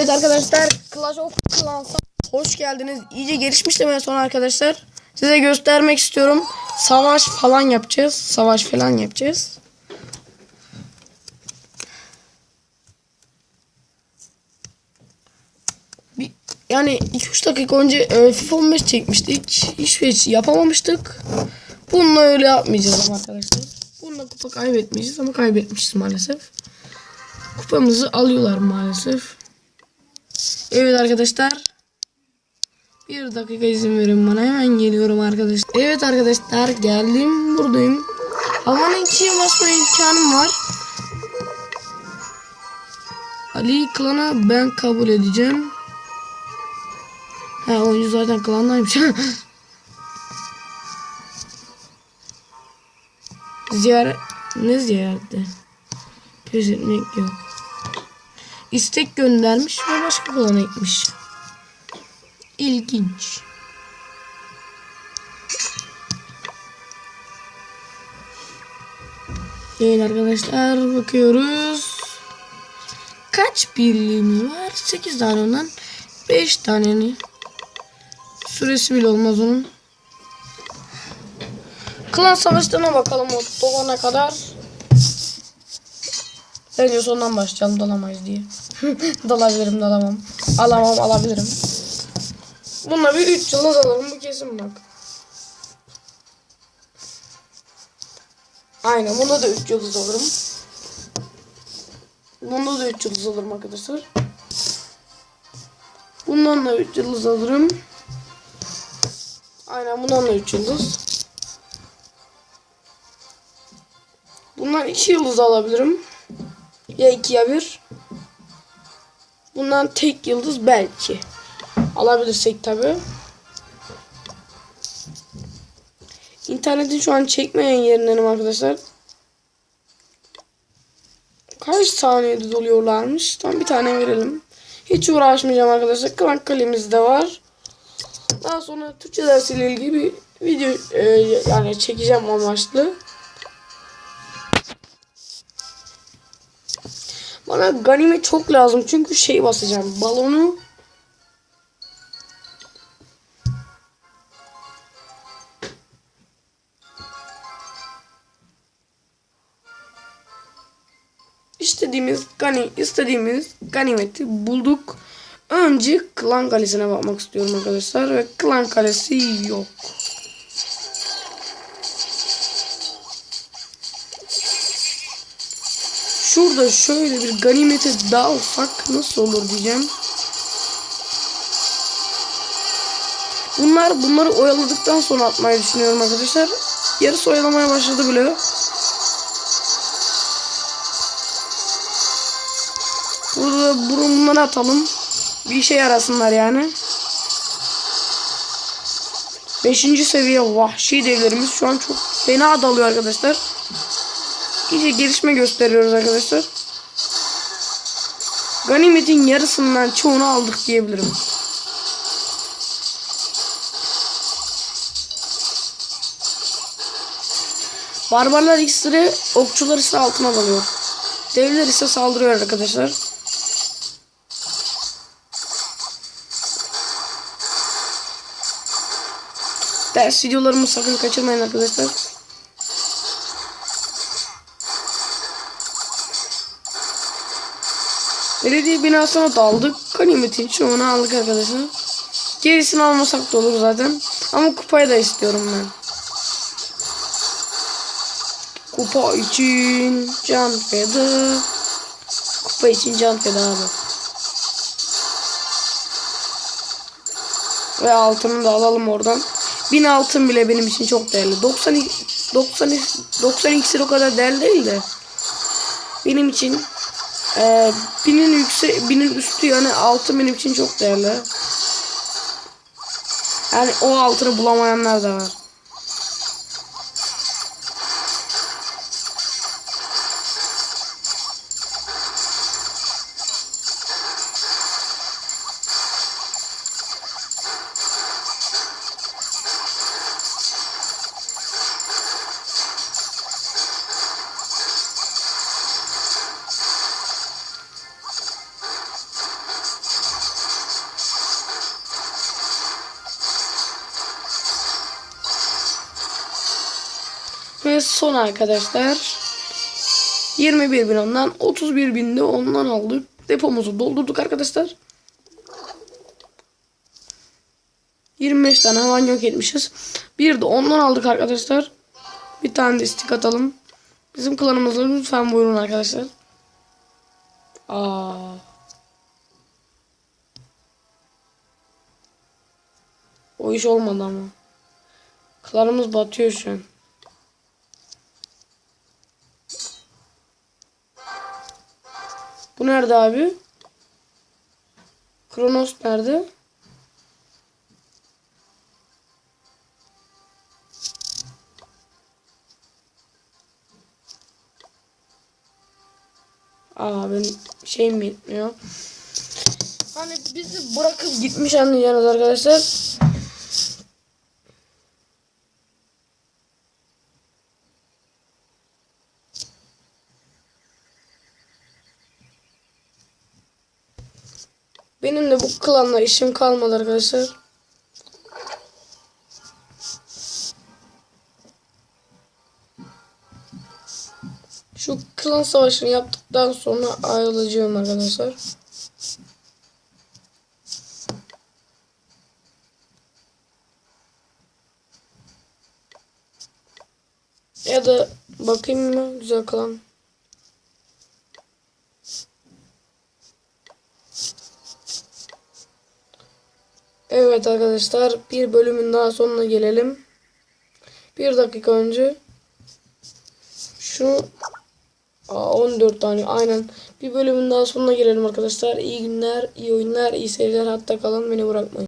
Evet arkadaşlar Clash of Clans'a hoş geldiniz. İyice gelişmiş demeye sonra arkadaşlar size göstermek istiyorum. Savaş falan yapacağız. Savaş falan yapacağız. Bir, yani 2-3 dakika önce e, FIFA 15 çekmiştik. Hiçbir şey yapamamıştık. Bununla öyle yapmayacağız ama arkadaşlar. Bununla kupa kaybetmeyeceğiz ama kaybetmişiz maalesef. Kupamızı alıyorlar maalesef. Evet arkadaşlar. Bir dakika izin verin bana. Hemen geliyorum arkadaşlar. Evet arkadaşlar geldim. Buradayım. Havanın ikiye basma imkanım var. Ali klana ben kabul edeceğim. Ha oyuncu zaten klandaymış. Ziyaret ne ziyareti? Pes etmek yok. İstek göndermiş ve başka klana gitmiş. İlginç. Evet arkadaşlar bakıyoruz. Kaç birliğimi var? 8 tane ondan 5 taneni. Süresi bile olmaz onun. Klan savaşlarına bakalım o dolana kadar. Bence sondan başlayalım dalamayız diye. Dalabilirim dalamam. Alamam alabilirim. Bununla bir 3 yıldız alırım bu kesin bak. Aynen bunda da 3 yıldız alırım. Bunda da 3 yıldız alırım arkadaşlar. Bundan da 3 yıldız alırım. Aynen bundan da 3 yıldız. Bundan 2 yıldız alabilirim. Ya 2 ya 1. Bundan tek yıldız belki. Alabilirsek tabi. İnternetin şu an çekmeyen yerindenim arkadaşlar. Kaç saniyede doluyorlarmış? Tam bir tane verelim. Hiç uğraşmayacağım arkadaşlar. Klank kalemiz de var. Daha sonra Türkçe dersiyle ilgili bir video e, yani çekeceğim amaçlı. Bana ganime çok lazım çünkü şey basacağım. Balonu istediğimiz gani istediğimiz ganimeti bulduk. Önce klan kalesine bakmak istiyorum arkadaşlar ve klan kalesi yok. Şurada şöyle bir ganimete dalsak nasıl olur diyeceğim. Bunlar bunları oyaladıktan sonra atmayı düşünüyorum arkadaşlar. Yarısı oyalamaya başladı bile. Burada bunları atalım. Bir işe yarasınlar yani. Beşinci seviye vahşi devlerimiz şu an çok fena dalıyor arkadaşlar. İyice gelişme gösteriyoruz arkadaşlar. Ganimetin yarısından çoğunu aldık diyebilirim. Barbarlar iksiri, okçular ise altına dalıyor. Devler ise saldırıyor arkadaşlar. Ders videolarımı sakın kaçırmayın arkadaşlar. Belediye binasına daldık. Ganimetin çoğunu aldık arkadaşlar. Gerisini almasak da olur zaten. Ama kupayı da istiyorum ben. Kupa için can feda. Kupa için can feda abi. Ve altını da alalım oradan. 1000 altın bile benim için çok değerli. 90 90 90 iksir o kadar değerli değil de. Benim için e, binin yükse binin üstü yani altın benim için çok değerli. Yani o altını bulamayanlar da var. Ve son arkadaşlar. 21 bin ondan 31 bin de ondan aldık. Depomuzu doldurduk arkadaşlar. 25 tane havan yok etmişiz. Bir de ondan aldık arkadaşlar. Bir tane de atalım. Bizim klanımızda lütfen buyurun arkadaşlar. Aa. O iş olmadı ama. Klanımız batıyor şu an. Nerede abi? Kronos nerede? Aa benim şeyim mi yetmiyor? Hani bizi bırakıp gitmiş anlayacaksınız arkadaşlar. Benim de bu klanla işim kalmadı arkadaşlar. Şu klan savaşını yaptıktan sonra ayrılacağım arkadaşlar. Ya da bakayım mı güzel klan. Evet arkadaşlar bir bölümün daha sonuna gelelim. Bir dakika önce şu Aa, 14 tane aynen. Bir bölümün daha sonuna gelelim arkadaşlar. İyi günler, iyi oyunlar, iyi seyirler. Hatta kalın beni bırakmayın.